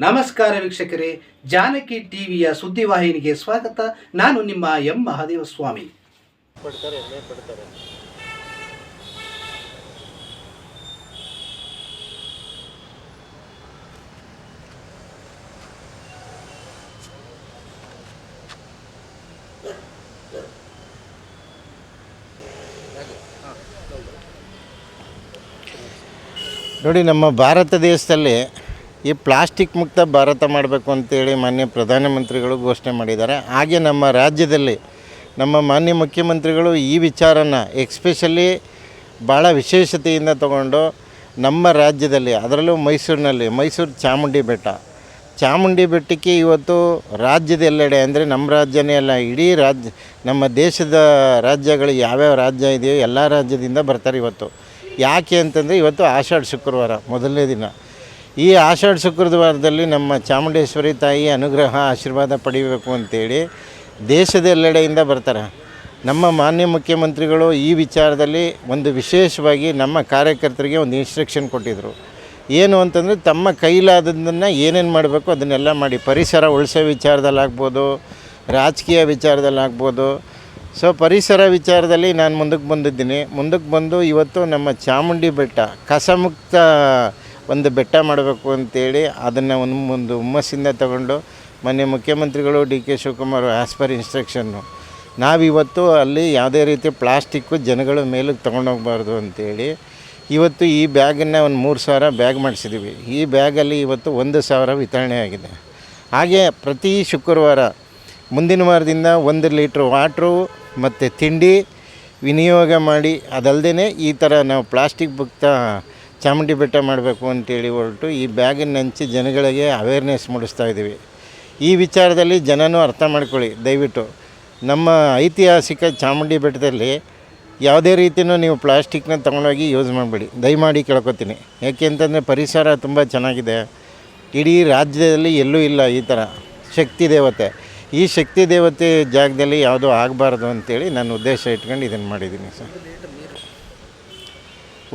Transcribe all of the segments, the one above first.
ನಮಸ್ಕಾರ ವೀಕ್ಷಕರೇ ಜಾನಕಿ ಟಿವಿಯ ಸುದ್ದಿವಾಹಿನಿಗೆ ಸ್ವಾಗತ. ನಾನು ನಿಮ್ಮ ಎಂ. ಮಹಾದೇವ ಸ್ವಾಮಿ ನೋಡಿ ನಮ್ಮ ಭಾರತ ದೇಶದಲ್ಲಿ ಈ ಪ್ಲಾಸ್ಟಿಕ್ ಮುಕ್ತ ಭಾರತ ಮಾಡಬೇಕು ಅಂತೇಳಿ ಮಾನ್ಯ ಪ್ರಧಾನಮಂತ್ರಿಗಳು ಘೋಷಣೆ ಮಾಡಿದ್ದಾರೆ. ಹಾಗೆ ನಮ್ಮ ರಾಜ್ಯದಲ್ಲಿ ನಮ್ಮ ಮಾನ್ಯ ಮುಖ್ಯಮಂತ್ರಿಗಳು ಈ ವಿಚಾರನ ಎಕ್ಸ್ಪೆಷಲಿ ಭಾಳ ವಿಶೇಷತೆಯಿಂದ ತಗೊಂಡು ನಮ್ಮ ರಾಜ್ಯದಲ್ಲಿ, ಅದರಲ್ಲೂ ಮೈಸೂರಿನಲ್ಲಿ, ಮೈಸೂರು ಚಾಮುಂಡಿ ಬೆಟ್ಟ. ಚಾಮುಂಡಿ ಬೆಟ್ಟಕ್ಕೆ ಇವತ್ತು ರಾಜ್ಯದ ಎಲ್ಲೆಡೆ ಅಂದರೆ ನಮ್ಮ ರಾಜ್ಯನೇ ಅಲ್ಲ, ಇಡೀ ರಾಜ್ಯ, ನಮ್ಮ ದೇಶದ ರಾಜ್ಯಗಳು ಯಾವ್ಯಾವ ರಾಜ್ಯ ಇದೆಯೋ ಎಲ್ಲ ರಾಜ್ಯದಿಂದ ಬರ್ತಾರೆ ಇವತ್ತು. ಯಾಕೆ ಅಂತಂದರೆ ಇವತ್ತು ಆಷಾಢ ಶುಕ್ರವಾರ ಮೊದಲನೇ ದಿನ. ಈ ಆಷಾಢ ಶುಕ್ರವಾರದಲ್ಲಿ ನಮ್ಮ ಚಾಮುಂಡೇಶ್ವರಿ ತಾಯಿ ಅನುಗ್ರಹ ಆಶೀರ್ವಾದ ಪಡಿಬೇಕು ಅಂತೇಳಿ ದೇಶದ ಎಲ್ಲೆಡೆಯಿಂದ ಬರ್ತಾರೆ. ನಮ್ಮ ಮಾನ್ಯ ಮುಖ್ಯಮಂತ್ರಿಗಳು ಈ ವಿಚಾರದಲ್ಲಿ ಒಂದು ವಿಶೇಷವಾಗಿ ನಮ್ಮ ಕಾರ್ಯಕರ್ತರಿಗೆ ಒಂದು ಇನ್ಸ್ಟ್ರಕ್ಷನ್ ಕೊಟ್ಟಿದ್ದರು ಏನು ಅಂತಂದರೆ ತಮ್ಮ ಕೈಲಾದದನ್ನು ಏನೇನು ಮಾಡಬೇಕು ಅದನ್ನೆಲ್ಲ ಮಾಡಿ, ಪರಿಸರ ಉಳಿಸೋ ವಿಚಾರದಲ್ಲಾಗ್ಬೋದು, ರಾಜಕೀಯ ವಿಚಾರದಲ್ಲಾಗ್ಬೋದು. ಸೊ ಪರಿಸರ ವಿಚಾರದಲ್ಲಿ ನಾನು ಮುಂದಕ್ಕೆ ಬಂದಿದ್ದೀನಿ. ಮುಂದಕ್ಕೆ ಬಂದು ಇವತ್ತು ನಮ್ಮ ಚಾಮುಂಡಿ ಬೆಟ್ಟ ಕಸಮುಕ್ತ ಒಂದು ಬೆಟ್ಟ ಮಾಡಬೇಕು ಅಂತೇಳಿ ಅದನ್ನು ಒಂದು ಒಂದು ಹುಮ್ಮಸ್ಸಿಂದ ತಗೊಂಡು ಮೊನ್ನೆ ಮುಖ್ಯಮಂತ್ರಿಗಳು D K Shivakumar as per ಇನ್ಸ್ಟ್ರಕ್ಷನ್ನು ನಾವಿವತ್ತು ಅಲ್ಲಿ ಯಾವುದೇ ರೀತಿ ಪ್ಲಾಸ್ಟಿಕ್ಕು ಜನಗಳ ಮೇಲಕ್ಕೆ ತೊಗೊಂಡೋಗ್ಬಾರ್ದು ಅಂತೇಳಿ ಇವತ್ತು ಈ ಬ್ಯಾಗನ್ನು ಒಂದು ಮೂರು ಸಾವಿರ ಬ್ಯಾಗ್ ಮಾಡಿಸಿದ್ದೀವಿ ಈ ಬ್ಯಾಗಲ್ಲಿ ಇವತ್ತು ಒಂದು ಸಾವಿರ ವಿತರಣೆ ಆಗಿದೆ. ಹಾಗೆ ಪ್ರತಿ ಶುಕ್ರವಾರ ಮುಂದಿನ ವಾರದಿಂದ ಒಂದು ಲೀಟ್ರ್ ವಾಟ್ರು ಮತ್ತು ತಿಂಡಿ ವಿನಿಯೋಗ ಮಾಡಿ ಅದಲ್ಲದೆ ಈ ಥರ ನಾವು ಪ್ಲಾಸ್ಟಿಕ್ ಮುಕ್ತ ಚಾಮುಂಡಿ ಬೆಟ್ಟ ಮಾಡಬೇಕು ಅಂತೇಳಿ ಹೊರಟು ಈ ಬ್ಯಾಗನ್ನು ಹಂಚಿ ಜನಗಳಿಗೆ ಅವೇರ್ನೆಸ್ ಮೂಡಿಸ್ತಾ ಇದ್ದೀವಿ. ಈ ವಿಚಾರದಲ್ಲಿ ಜನನೂ ಅರ್ಥ ಮಾಡ್ಕೊಳ್ಳಿ, ದಯವಿಟ್ಟು. ನಮ್ಮ ಐತಿಹಾಸಿಕ ಚಾಮುಂಡಿ ಬೆಟ್ಟದಲ್ಲಿ ಯಾವುದೇ ರೀತಿಯೂ ನೀವು ಪ್ಲಾಸ್ಟಿಕ್ನ ತಗೊಂಡೋಗಿ ಯೂಸ್ ಮಾಡಬೇಡಿ. ದಯಮಾಡಿ ಕೇಳ್ಕೊತೀನಿ. ಯಾಕೆ ಅಂತಂದರೆ ಪರಿಸರ ತುಂಬ ಚೆನ್ನಾಗಿದೆ. ಇಡೀ ರಾಜ್ಯದಲ್ಲಿ ಎಲ್ಲೂ ಇಲ್ಲ ಈ ಥರ ಶಕ್ತಿ ದೇವತೆ. ಈ ಶಕ್ತಿ ದೇವತೆ ಜಾಗದಲ್ಲಿ ಯಾವುದೂ ಆಗಬಾರ್ದು ಅಂತೇಳಿ ನಾನು ಉದ್ದೇಶ ಇಟ್ಕೊಂಡು ಇದನ್ನು ಮಾಡಿದ್ದೀನಿ ಸರ್.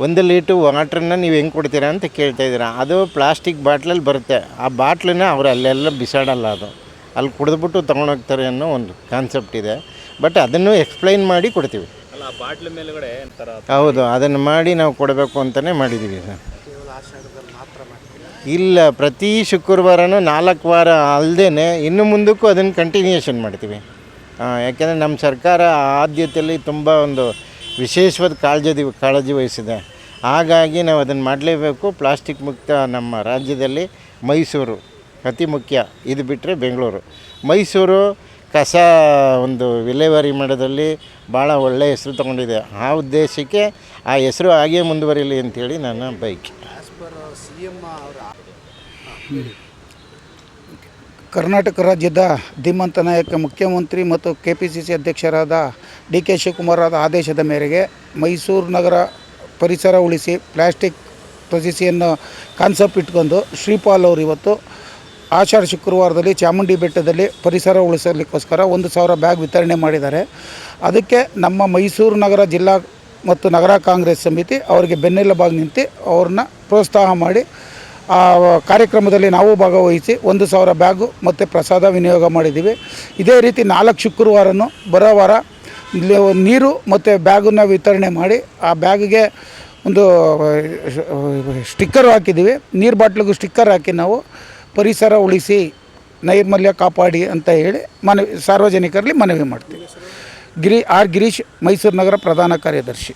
ಒಂದು ಲೀಟ್ರ್ ವಾಟ್ರನ್ನ ನೀವು ಹೆಂಗೆ ಕೊಡ್ತೀರಾ ಅಂತ ಕೇಳ್ತಾ ಇದ್ದೀರಾ. ಅದು ಪ್ಲಾಸ್ಟಿಕ್ ಬಾಟ್ಲಲ್ಲಿ ಬರುತ್ತೆ. ಆ ಬಾಟ್ಲನ್ನ ಅವ್ರು ಅಲ್ಲೆಲ್ಲ ಬಿಸಾಡಲ್ಲ ಅದು. ಅಲ್ಲಿ ಕುಡಿದ್ಬಿಟ್ಟು ತೊಗೊಂಡೋಗ್ತಾರೆ ಅನ್ನೋ ಒಂದು ಕಾನ್ಸೆಪ್ಟ್ ಇದೆ. ಬಟ್ ಅದನ್ನು ಎಕ್ಸ್ಪ್ಲೈನ್ ಮಾಡಿ ಕೊಡ್ತೀವಿ. ಅಲ್ಲ ಆ ಬಾಟ್ಲ್ ಮೇಲ್ಗಡೆ ಹೌದು ಅದನ್ನು ಮಾಡಿ ನಾವು ಕೊಡಬೇಕು ಅಂತಲೇ ಮಾಡಿದ್ದೀವಿ ಸರ್. ಇಲ್ಲ ಪ್ರತಿ ಶುಕ್ರವಾರನೂ ನಾಲ್ಕು ವಾರ ಅಲ್ಲದೆ ಇನ್ನು ಮುಂದಕ್ಕೂ ಅದನ್ನು ಕಂಟಿನ್ಯೂಷನ್ ಮಾಡ್ತೀವಿ. ಯಾಕೆಂದರೆ ನಮ್ಮ ಸರ್ಕಾರ ಆದ್ಯತೆಯಲ್ಲಿ ತುಂಬ ಒಂದು ವಿಶೇಷವಾದ ಕಾಳಜಿ ಕಾಳಜಿ ವಹಿಸಿದೆ. ಹಾಗಾಗಿ ನಾವು ಅದನ್ನು ಮಾಡಲೇಬೇಕು. ಪ್ಲಾಸ್ಟಿಕ್ ಮುಕ್ತ ನಮ್ಮ ರಾಜ್ಯದಲ್ಲಿ ಮೈಸೂರು ಅತಿ ಮುಖ್ಯ. ಇದು ಬಿಟ್ಟರೆ ಬೆಂಗಳೂರು. ಮೈಸೂರು ಕಸ ಒಂದು ವಿಲೇವಾರಿ ಮಾಡೋದ್ರಲ್ಲಿ ಭಾಳ ಒಳ್ಳೆಯ ಹೆಸರು ತಗೊಂಡಿದೆ. ಆ ಉದ್ದೇಶಕ್ಕೆ ಆ ಹೆಸರು ಹಾಗೇ ಮುಂದುವರಿಲಿ ಅಂಥೇಳಿ ನನ್ನ ಬೈಕ್ ಕರ್ನಾಟಕ ರಾಜ್ಯದ ಧೀಮಂತ ನಾಯಕ, ಮುಖ್ಯಮಂತ್ರಿ ಮತ್ತು ಕೆ ಪಿ ಸಿ ಸಿ ಅಧ್ಯಕ್ಷರಾದ ಡಿ ಕೆ ಶಿವಕುಮಾರ್ ಆದೇಶದ ಮೇರೆಗೆ ಮೈಸೂರು ನಗರ ಪರಿಸರ ಉಳಿಸಿ ಪ್ಲಾಸ್ಟಿಕ್ ಪ್ರಶಸ್ತಿಯನ್ನು ಕಾನ್ಸೆಪ್ಟ್ ಇಟ್ಕೊಂಡು ಶ್ರೀಪಾಲ್ ಅವರು ಇವತ್ತು ಆಷಾಢ ಶುಕ್ರವಾರದಲ್ಲಿ ಚಾಮುಂಡಿ ಬೆಟ್ಟದಲ್ಲಿ ಪರಿಸರ ಉಳಿಸಲಿಕ್ಕೋಸ್ಕರ ಒಂದು ಸಾವಿರ ಬ್ಯಾಗ್ ವಿತರಣೆ ಮಾಡಿದ್ದಾರೆ. ಅದಕ್ಕೆ ನಮ್ಮ ಮೈಸೂರು ನಗರ ಜಿಲ್ಲಾ ಮತ್ತು ನಗರ ಕಾಂಗ್ರೆಸ್ ಸಮಿತಿ ಅವರಿಗೆ ಬೆನ್ನೆಲುಬಾಗಿ ನಿಂತು ಅವ್ರನ್ನ ಪ್ರೋತ್ಸಾಹ ಮಾಡಿ ಆ ಕಾರ್ಯಕ್ರಮದಲ್ಲಿ ನಾವು ಭಾಗವಹಿಸಿ ಒಂದು ಸಾವಿರ ಬ್ಯಾಗು ಮತ್ತು ಪ್ರಸಾದ ವಿನಿಯೋಗ ಮಾಡಿದ್ದೀವಿ. ಇದೇ ರೀತಿ ನಾಲ್ಕು ಶುಕ್ರವಾರನೂ ಬರೋ ವಾರ ಇಲ್ಲಿ ನೀರು ಮತ್ತು ಬ್ಯಾಗನ್ನು ವಿತರಣೆ ಮಾಡಿ ಆ ಬ್ಯಾಗಿಗೆ ಒಂದು ಸ್ಟಿಕ್ಕರ್ ಹಾಕಿದ್ದೀವಿ. ನೀರು ಬಾಟ್ಲಿಗೂ ಸ್ಟಿಕ್ಕರ್ ಹಾಕಿ ನಾವು ಪರಿಸರ ಉಳಿಸಿ, ನೈರ್ಮಲ್ಯ ಕಾಪಾಡಿ ಅಂತ ಹೇಳಿ ಮನವಿ, ಸಾರ್ವಜನಿಕರಲ್ಲಿ ಮನವಿ ಮಾಡ್ತೀವಿ. ಗಿರಿ, ಆರ್ ಗಿರೀಶ್ ಮೈಸೂರು ನಗರ ಪ್ರಧಾನ ಕಾರ್ಯದರ್ಶಿ.